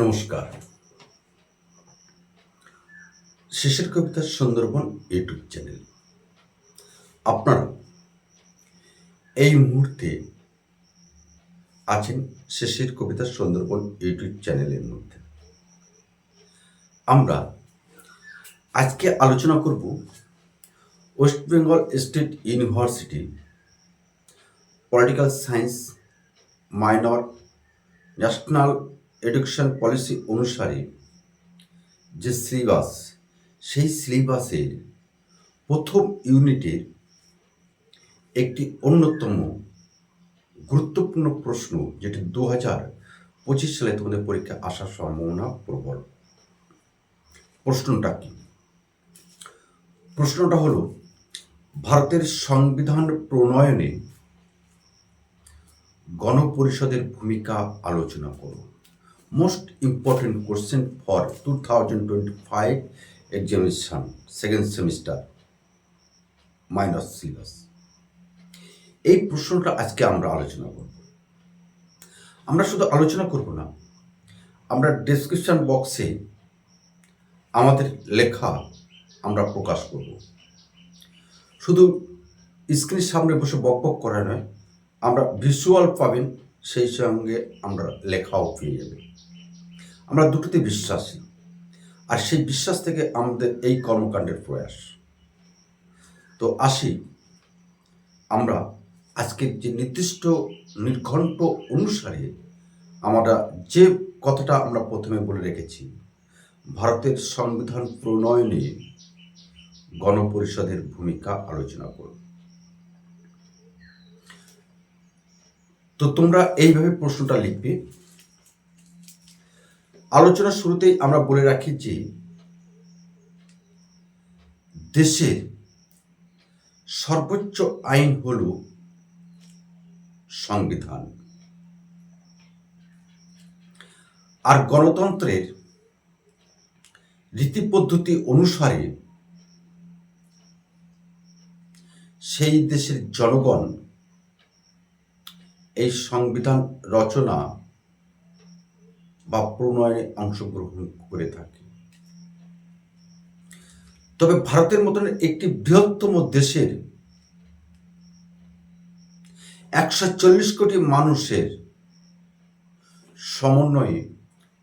নমস্কার। শেষের কবিতা Sundarban YouTube channel. আপনারা এই মুহূর্তে আছেন শেষের কবিতা সুন্দরবন ইউটিউব চ্যানেলের মধ্যে। আমরা আজকে আলোচনা করব West Bengal state university political science minor national education policy অনুসারে যে সিলেবাস সেই সিলেবাসের প্রথম ইউনিটের একটি অন্যতম গুরুত্বপূর্ণ প্রশ্ন যেটি দু হাজার পঁচিশ সালে তোমাদের পরীক্ষা আসার সম্ভাবনা প্রবল। প্রশ্নটা কি? প্রশ্নটা হলো, ভারতের সংবিধান প্রণয়নে গণপরিষদের ভূমিকা আলোচনা করো। Most important question for two thousand twenty five examination second semester minus syllabus এই প্রশ্নটা আজকে আমরা আলোচনা করব। আমরা শুধু আলোচনা করব না, আমরা ডেসক্রিপশন বক্সে আমাদের লেখা আমরা প্রকাশ করব। শুধু স্ক্রিনের সামনে বসে বক বক করা নয়, আমরা ভিজুয়াল পাবেন, সেই সঙ্গে আমরা লেখাও পেয়ে যাবে আমরা দুটোতে বিশ্বাসী আর সেই বিশ্বাস থেকে আমাদের এই কর্মকাণ্ডের প্রয়াস। তো আসি, আমরা আজকের যে নির্দিষ্ট নির্ঘণ্ট অনুসারে আমরা যে কথাটা আমরা প্রথমে বলে রেখেছি, ভারতের সংবিধান প্রণয়নে গণপরিষদের ভূমিকা আলোচনা করব তো তোমরা এইভাবে প্রশ্নটা লিখবে আলোচনার শুরুতেই আমরা বলে রাখি যে দেশের সর্বোচ্চ আইন হল সংবিধান। আর গণতন্ত্রের রীতি পদ্ধতি অনুসারে সেই দেশের জনগণ এই সংবিধান রচনা বা প্রণয়নে অংশগ্রহণ করে থাকে। তবে ভারতের মতন একটি বৃহত্তম দেশের একশো চল্লিশ কোটি মানুষের সমন্বয়ে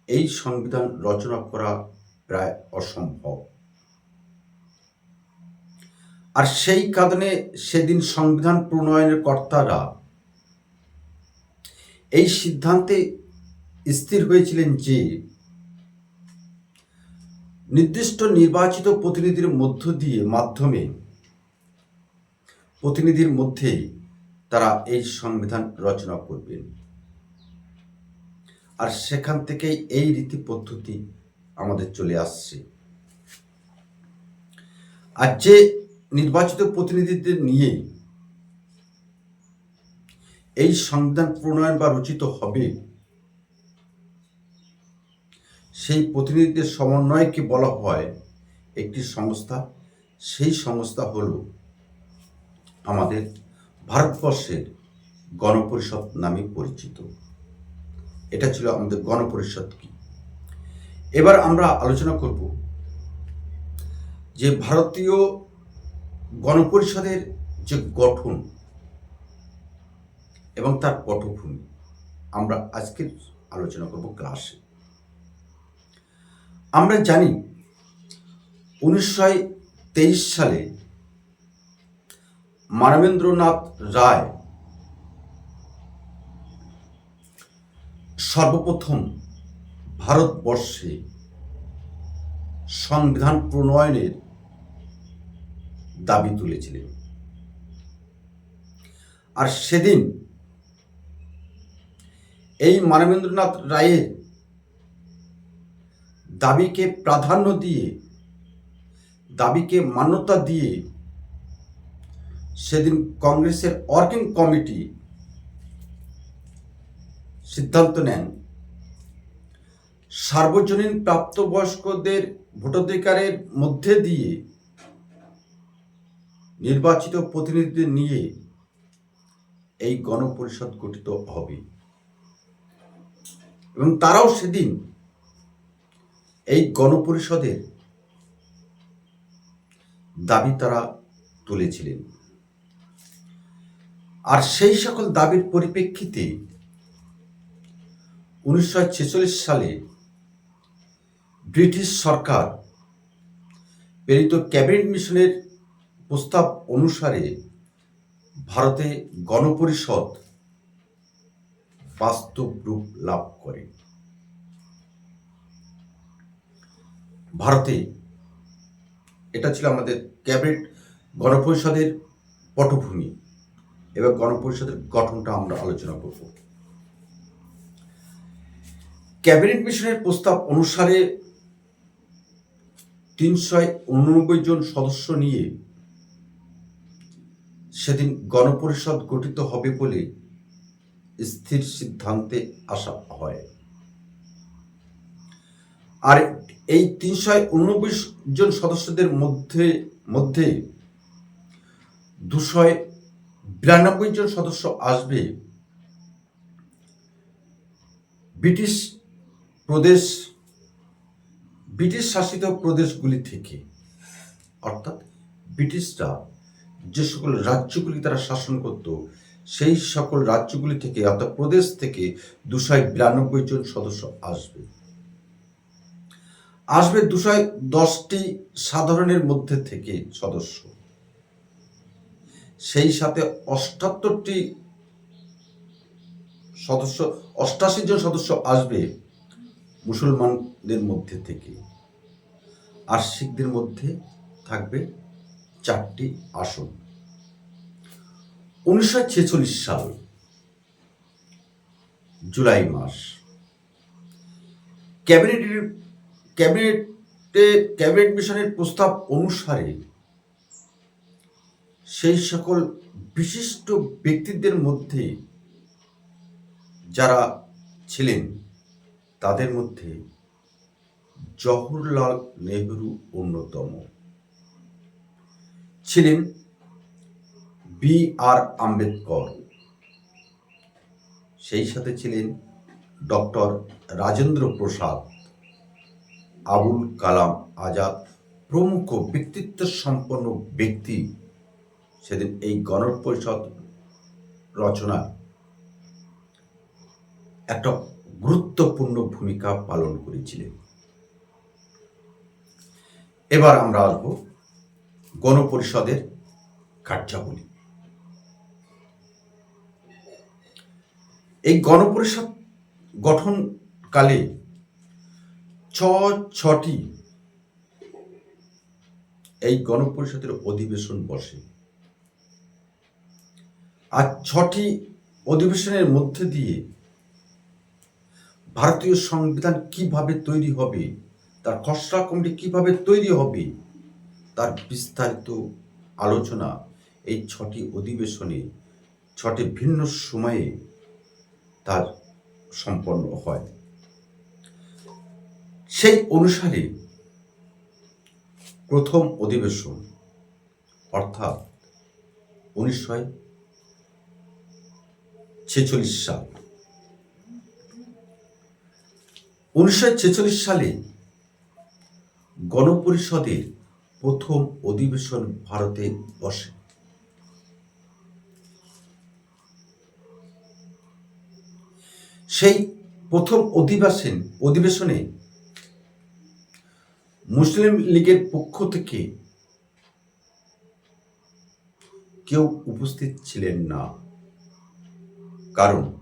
এই সংবিধান রচনা করা প্রায় অসম্ভব। আর সেই কারণে সেদিন সংবিধান প্রণয়নের কর্তারা এই সিদ্ধান্তে স্থির হয়েছিলেন যে নির্দিষ্ট নির্বাচিত প্রতিনিধির মধ্য দিয়ে মাধ্যমে, প্রতিনিধির মধ্যে তারা এই সংবিধান রচনা করবেন। আর সেখান থেকেই এই রীতি পদ্ধতি আমাদের চলে আসছে। আর যে নির্বাচিত প্রতিনিধিদের নিয়ে এই সংবিধান প্রণয়ন বা রচিত হবে সেই প্রতিনিধিদের সমন্বয়কে বলা হয় একটি সংস্থা। সেই সংস্থা হল আমাদের ভারতবর্ষের গণপরিষদ নামে পরিচিত। এটা ছিল আমাদের গণপরিষদ কি। এবার আমরা আলোচনা করব যে ভারতীয় গণপরিষদের যে গঠন এবং তার পটভূমি। আমরা আজকের আলোচনা করব ক্লাসে আমরা জানি উনিশশো তেইশ সালে মানবেন্দ্রনাথ রায় সর্বপ্রথম ভারতবর্ষে সংবিধান প্রণয়নের দাবি তুলেছিলেন। আর সেদিন এই মানবেন্দ্রনাথ রায়ের দাবিকে প্রাধান্য দিয়ে, দাবিকে মান্যতা দিয়ে সেদিন কংগ্রেসের ওয়ার্কিং কমিটি সিদ্ধান্ত নেন। সার্বজনীন প্রাপ্তবয়স্কদের ভোটাধিকারের মধ্যে দিয়ে নির্বাচিত প্রতিনিধিদের নিয়ে এই গণপরিষদ গঠিত হবে। এবং তারাও সেদিন এই গণপরিষদের দাবি তারা তুলেছিলেন। আর সেই সকল দাবির পরিপ্রেক্ষিতে উনিশশো ছেচল্লিশ সালে ব্রিটিশ সরকার প্রেরিত ক্যাবিনেট মিশনের প্রস্তাব অনুসারে ভারতে গণপরিষদ বাস্তব রূপ লাভ করে। ভারতে এটা ছিল আমাদের ক্যাবিনেট গণপরিষদের পটভূমি। এবার গণপরিষদের গঠনটা আমরা আলোচনা করব। ক্যাবিনেট মিশনের প্রস্তাব অনুসারে তিনশো উননব্বই জন সদস্য নিয়ে সেদিন গণপরিষদ গঠিত হবে বলে স্থির সিদ্ধান্তে আসা হয়। আর এই তিনশো উননব্বই জন সদস্যদের মধ্যে মধ্যে দুশো বিরানব্বই জন সদস্য আসবে ব্রিটিশ প্রদেশ, ব্রিটিশ শাসিত প্রদেশগুলি থেকে। অর্থাৎ ব্রিটিশরা যে সকল রাজ্যগুলি তারা শাসন করত, সেই সকল রাজ্যগুলি থেকে অর্থাৎ প্রদেশ থেকে দুশো বিরানব্বই জন সদস্য আসবে। আসবে দুশো দশটি সাধারণের মধ্যে থেকে সদস্য। সেই সাথে অষ্টাত্তরটি সদস্য, অষ্টাশি জন সদস্য আসবে মুসলমানদের মধ্যে থেকে। আর শিখদের মধ্যে থাকবে চারটি আসন। উনিশশো ছেচল্লিশ সাল, জুলাই মাস। ক্যাবিনেটের ক্যাবিনেটে, ক্যাবিনেট মিশনের প্রস্তাব অনুসারে সেই সকল বিশিষ্ট ব্যক্তিদের মধ্যে যারা ছিলেন, তাদের মধ্যে জওহরলাল নেহরু অন্যতম। ছিলেন বি আর আম্বেদকর। সেই সাথে ছিলেন ডক্টর রাজেন্দ্র প্রসাদ। আবুল কালাম আজাদ প্রমুখ ব্যক্তিত্ব সম্পন্ন ব্যক্তি সেদিন এই গণপরিষদ রচনা একটা গুরুত্বপূর্ণ ভূমিকা পালন করেছিলেন। এবার আমরা আসব গণপরিষদের কার্যাবলী। এই গণপরিষদ গঠনকালে ছ ছটি। এই গণপরিষদের অধিবেশন বসে। আর ছটি অধিবেশনের মধ্যে দিয়ে ভারতীয় সংবিধান কীভাবে তৈরি হবে, তার খসড়া কমিটি কীভাবে তৈরি হবে, তার বিস্তারিত আলোচনা এই ছটি অধিবেশনে ছটি ভিন্ন সময়ে তার সম্পন্ন হয়। সেই অনুসারে প্রথম অধিবেশন, অর্থাৎ উনিশশো ছেচল্লিশ সাল। উনিশশো ছেচল্লিশ সালে গণপরিষদের প্রথম অধিবেশন ভারতে বসে। সেই প্রথম অধিবেশন অধিবেশনে মুসলিম লীগের পক্ষ থেকে কেউ উপস্থিত ছিলেন না। কারণ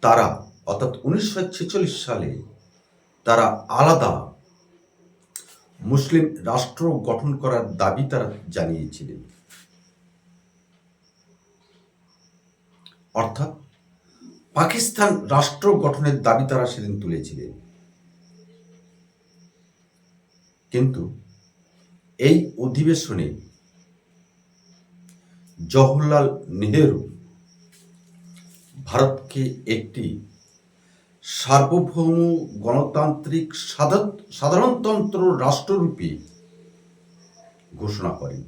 তারা, অর্থাৎ উনিশশো ছেচল্লিশ সালে তারা আলাদা মুসলিম রাষ্ট্র গঠন করার দাবি তারা জানিয়েছিলেন। অর্থাৎ পাকিস্তান রাষ্ট্র গঠনের দাবি তারা সেদিন তুলেছিলেন। কিন্তু এই অধিবেশনে জওহরলাল নেহেরু ভারতকে একটি সার্বভৌম গণতান্ত্রিক সাধা- সাধারণতন্ত্র রাষ্ট্ররূপে ঘোষণা করেন।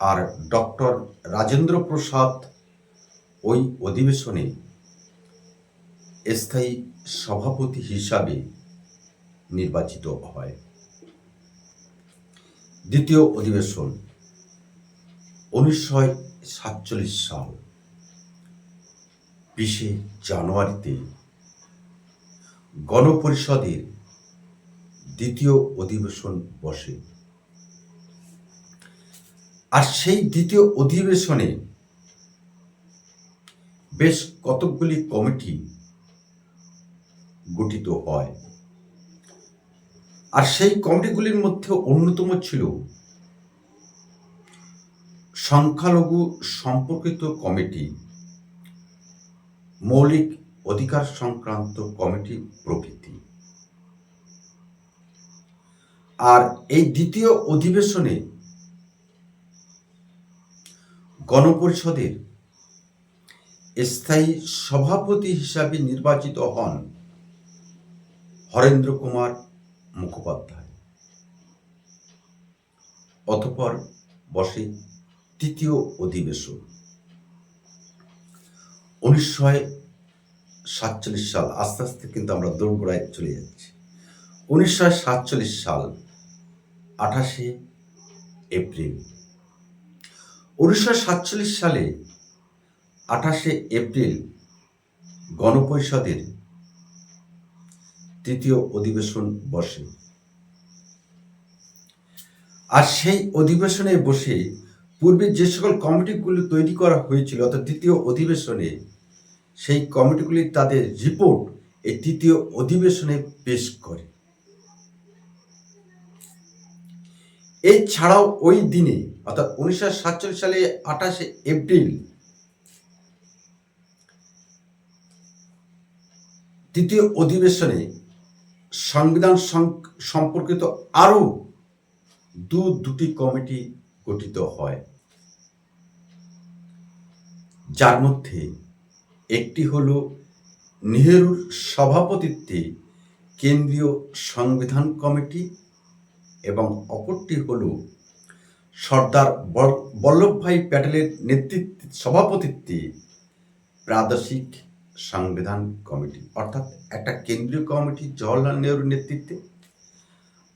আর ডক্টর রাজেন্দ্র প্রসাদ ওই অধিবেশনে স্থায়ী সভাপতি হিসাবে নির্বাচিত হয়। দ্বিতীয় অধিবেশন, উনিশশো সাতচল্লিশ সাল, বিশে জানুয়ারিতে গণপরিষদের দ্বিতীয় অধিবেশন বসে। আর সেই দ্বিতীয় অধিবেশনে বেশ কতকগুলি কমিটি গঠিত হয়। আর সেই কমিটিগুলির মধ্যে অন্যতম ছিল সংখ্যালঘু সম্পর্কিত কমিটি মৌলিক অধিকার সংক্রান্ত কমিটি প্রভৃতি আর এই দ্বিতীয় অধিবেশনে গণপরিষদের স্থায়ী সভাপতি হিসাবে নির্বাচিত হন হরেন্দ্র কুমার মুখোপাধ্যায়। অতঃপর বসে তৃতীয় অধিবেশন। উনিশশো সাতচল্লিশ সাল, আস্তে আস্তে কিন্তু আমরা দোরগোড়ায় চলে যাচ্ছি। উনিশশো সাতচল্লিশ সাল, আঠাশে এপ্রিল। উনিশশো সাতচল্লিশ সালে, আঠাশে এপ্রিল গণপরিষদের তৃতীয় অধিবেশন বসে। আর সেই অধিবেশনে বসে পূর্বে যে সকল কমিটিগুলি তৈরি করা হয়েছিল, অর্থাৎ দ্বিতীয় অধিবেশনে, সেই কমিটিগুলি তাদের রিপোর্ট এই তৃতীয় অধিবেশনে পেশ করে। এছাড়াও ওই দিনে, অর্থাৎ উনিশশো সাতচল্লিশ সালে আঠাশে এপ্রিল, তৃতীয় অধিবেশনে সংবিধান সম্পর্কিত আরও দু দুটি কমিটি গঠিত হয়। যার মধ্যে একটি হল নেহেরুর সভাপতিত্বে কেন্দ্রীয় সংবিধান কমিটি এবং অপরটি হল সর্দার বল- বল্লভভাই প্যাটেলের নেতৃত্বে সভাপতিত্বে প্রাদেশিক সংবিধান কমিটি, অর্থাৎ একটা কেন্দ্রীয় কমিটি জওয়াহরলাল নেহরুর নেতৃত্বে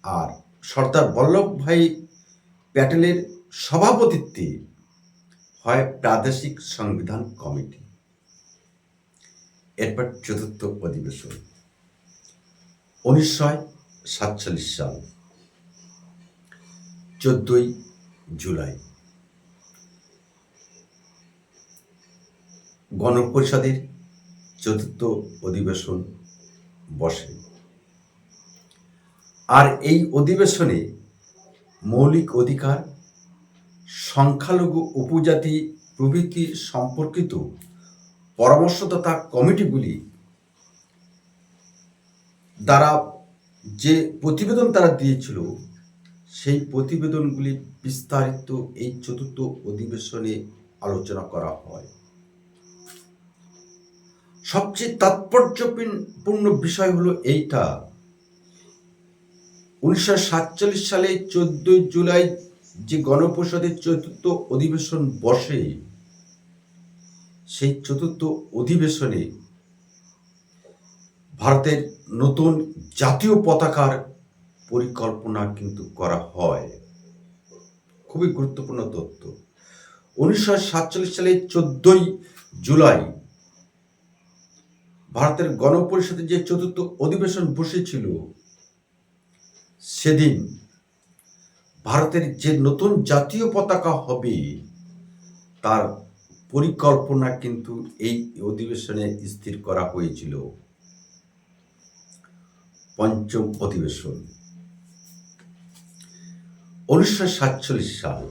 আর সর্দার বল্লভভাই প্যাটেলের সভাপতিত্বে হয় প্রাদেশিক সংবিধান কমিটি। এরপর চতুর্থ অধিবেশন, উনিশশো সাতচল্লিশ সাল, চোদ্দই জুলাই। গণপরিষদের চতুর্থ অধিবেশন বসে। আর এই অধিবেশনে মৌলিক অধিকার, সংখ্যালঘু উপজাতি প্রভৃতি সম্পর্কিত পরামর্শদাতা কমিটিগুলি দ্বারা যে প্রতিবেদন তারা দিয়েছিল, সেই প্রতিবেদনগুলি বিস্তারিত এই চতুর্থ অধিবেশনে আলোচনা করা হয়। সবচেয়ে তাৎপর্যপূর্ণ বিষয় হলো এইটা। উনিশশো সাতচল্লিশ সালে চোদ্দই জুলাই যে গণপরিষদের চতুর্থ অধিবেশন বসে, সেই চতুর্থ অধিবেশনে ভারতের নতুন জাতীয় পতাকার পরিকল্পনা কিন্তু করা হয়। খুবই গুরুত্বপূর্ণ তথ্য। উনিশশো সাতচল্লিশ সালে চোদ্দই জুলাই ভারতের গণপরিষদের যে চতুর্থ অধিবেশন বসেছিল, সেদিন ভারতের যে নতুন জাতীয় পতাকা হবে, তার পরিকল্পনা কিন্তু এই অধিবেশনে স্থির করা হয়েছিল। পঞ্চম অধিবেশন। উনিশশো সাতচল্লিশ সাল,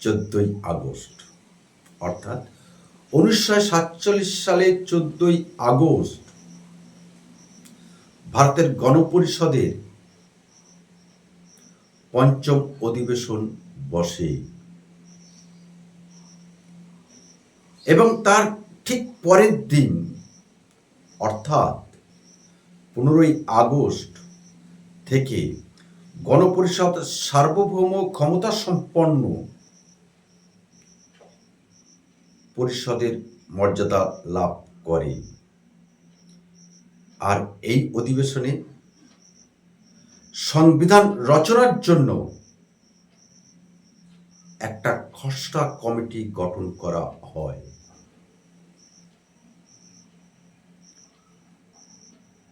চোদ্দই আগস্ট, অর্থাৎ উনিশশো সাতচল্লিশ সালে চোদ্দই আগস্ট ভারতের গণপরিষদের পঞ্চম অধিবেশন বসে। এবং তার ঠিক পরের দিন, অর্থাৎ পনেরোই আগস্ট থেকে গণপরিষদ সার্বভৌম ক্ষমতা সম্পন্ন পরিষদের মর্যাদা লাভ করে। আর এই অধিবেশনে সংবিধান রচনার জন্য একটা খসড়া কমিটি গঠন করা হয়।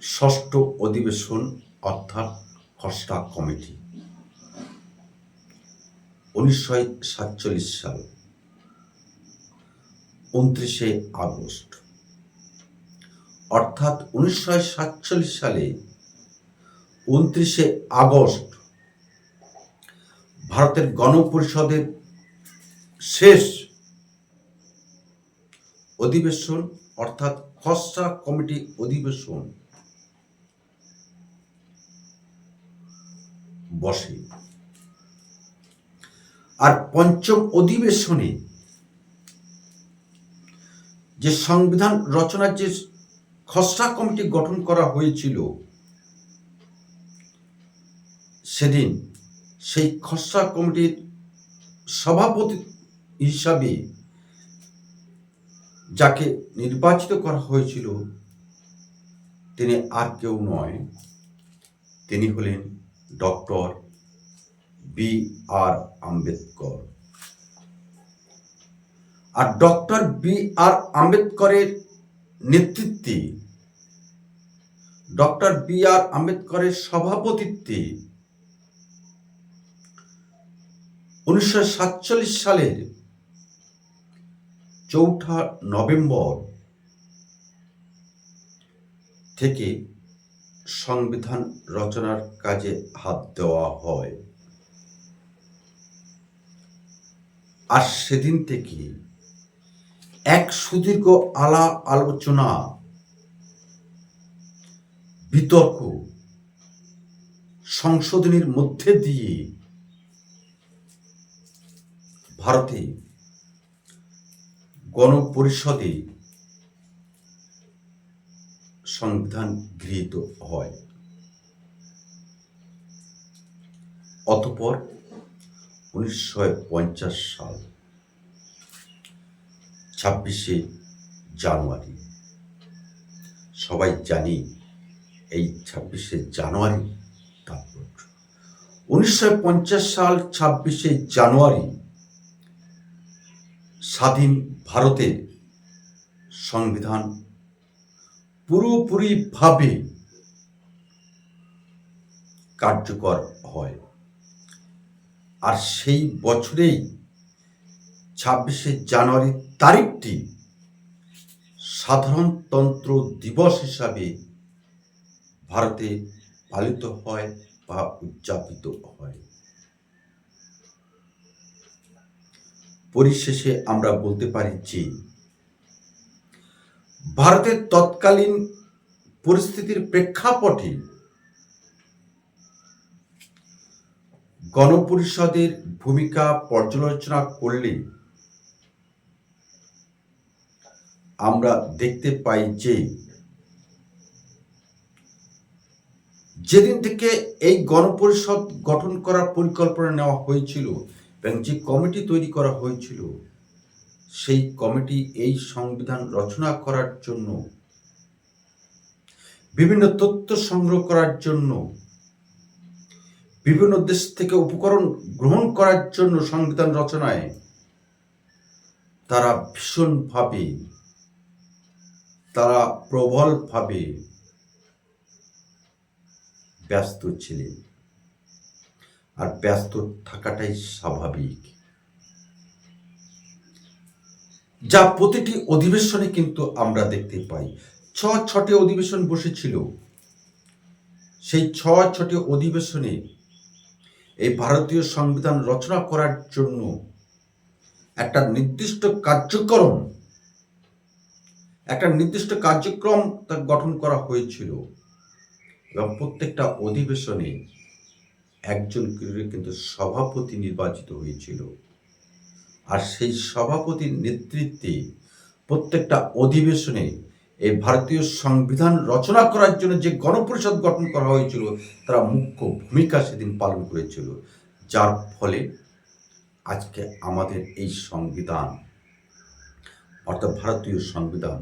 ষষ্ঠ অধিবেশন অর্থাৎ খসড়া কমিটি। উনিশশো সাতচল্লিশ সাল। উনত্রিশে আগস্ট। অর্থাৎ উনিশশো সাতচল্লিশ সালে উনত্রিশে আগস্ট ভারতের গণপরিষদের শেষ অধিবেশন, অর্থাৎ খসড়া কমিটি অধিবেশন বসে। আর পঞ্চম অধিবেশনে যে সংবিধান রচনার যে খসড়া কমিটি গঠন করা হয়েছিল, সেদিন সেই খসড়া কমিটির সভাপতি হিসাবে যাকে নির্বাচিত করা হয়েছিল, তিনি আর কেউ নয়, তিনি হলেন ডক্টর বি আর আম্বেদকর। আর ডক্টর বি আর আম্বেদকরের নেতৃত্বে, ডক্টর বি আর আম্বেদকরের সভাপতিত্বে উনিশশো সাতচল্লিশ সালের চৌঠা নভেম্বর থেকে সংবিধান রচনার কাজে হাত দেওয়া হয়। আর সেদিন থেকে এক সুদীর্ঘ আলা আলোচনা, বিতর্ক, সংশোধনীর মধ্যে দিয়ে ভারতে গণপরিষদে সংবিধান গৃহীত হয়। অতপর উনিশশো পঞ্চাশ সাল ছাব্বিশে জানুয়ারি। সবাই জানি এই ছাব্বিশে জানুয়ারি তাৎপর্য উনিশশো পঞ্চাশ সাল ছাব্বিশে জানুয়ারি স্বাধীন ভারতের সংবিধান পুরোপুরিভাবে কার্যকর হয়। আর সেই বছরেই ছাব্বিশে জানুয়ারি তারিখটি সাধারণতন্ত্র দিবস হিসাবে ভারতে পালিত হয় বা উদযাপিত হয়। পরিশেষে আমরা বলতে পারি যে ভারতের তৎকালীন পরিস্থিতির প্রেক্ষাপটে গণপরিষদের ভূমিকা পর্যালোচনা করলে আমরা দেখতে পাই যে যেদিন থেকে এই গণপরিষদ গঠন করার পরিকল্পনা নেওয়া হয়েছিল এবং যে কমিটি তৈরি করা হয়েছিল, সেই কমিটি এই সংবিধান রচনা করার জন্য, বিভিন্ন তথ্য সংগ্রহ করার জন্য, বিভিন্ন দেশ থেকে উপকরণ গ্রহণ করার জন্য সংবিধান রচনায় তারা ভীষণভাবে তারা প্রবলভাবে ব্যস্ত ছিলেন। আর ব্যস্ত থাকাটাই স্বাভাবিক। যা প্রতিটি অধিবেশনে কিন্তু আমরা দেখতে পাই। ছ ছটি অধিবেশন বসেছিল। সেই ছ ছটি অধিবেশনে এই ভারতীয় সংবিধান রচনা করার জন্য একটা নির্দিষ্ট কার্যক্রম একটা নির্দিষ্ট কার্যক্রম তা গঠন করা হয়েছিল। এবং প্রত্যেকটা অধিবেশনে একজন কিন্তু সভাপতি নির্বাচিত হয়েছিল। আর সেই সভাপতির নেতৃত্বে প্রত্যেকটা অধিবেশনে এই ভারতীয় সংবিধান রচনা করার জন্য যে গণপরিষদ গঠন করা হয়েছিল, তারা মুখ্য ভূমিকা সেদিন পালন করেছিল। যার ফলে আজকে আমাদের এই সংবিধান অর্থাৎ ভারতীয় সংবিধান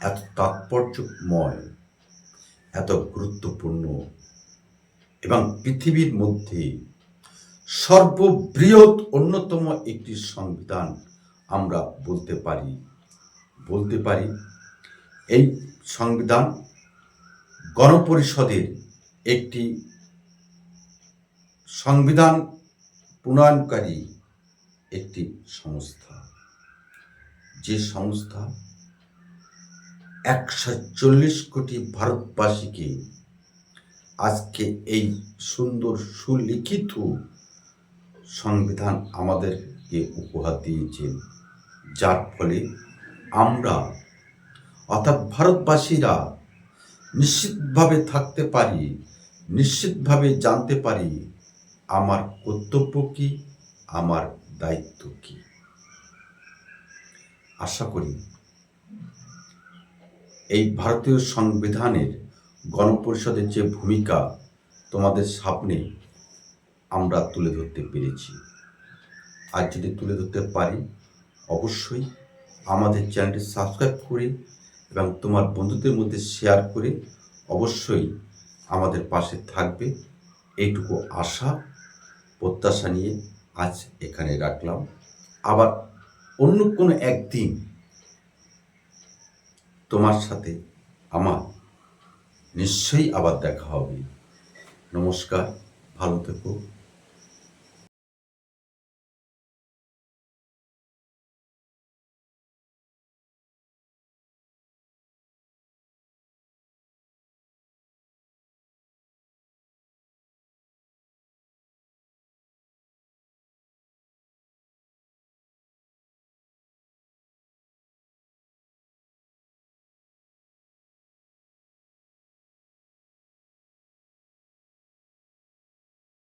এত তাৎপর্যময়, এত গুরুত্বপূর্ণ এবং পৃথিবীর মধ্যে সর্ববৃহৎ অন্যতম একটি সংবিধান আমরা বলতে পারি বলতে পারি এই সংবিধান গণপরিষদের একটি সংবিধান প্রণয়নকারী একটি সংস্থা। যে সংস্থা একশো চল্লিশ কোটি ভারতবাসীকে আজকে এই সুন্দর সুলিখিত সংবিধান আমাদেরকে উপহার দিয়েছেন। যার ফলে আমরা, অর্থাৎ ভারতবাসীরা নিশ্চিতভাবে থাকতে পারি, নিশ্চিতভাবে জানতে পারি আমার কর্তব্য কী, আমার দায়িত্ব কি। আশা করি। এই ভারতীয় সংবিধানের গণপরিষদের যে ভূমিকা তোমাদের সামনে আমরা তুলে ধরতে পেরেছি। আর যদি তুলে ধরতে পারি, অবশ্যই আমাদের চ্যানেলটি সাবস্ক্রাইব করে এবং তোমার বন্ধুদের মধ্যে শেয়ার করে অবশ্যই আমাদের পাশে থাকবে। এইটুকু আশা, প্রত্যাশা নিয়ে আজ এখানে রাখলাম। আবার অন্য কোনো একদিন তোমার সাথে আমার নিশ্চয়ই আবার দেখা হবে। নমস্কার ভালো থেকো।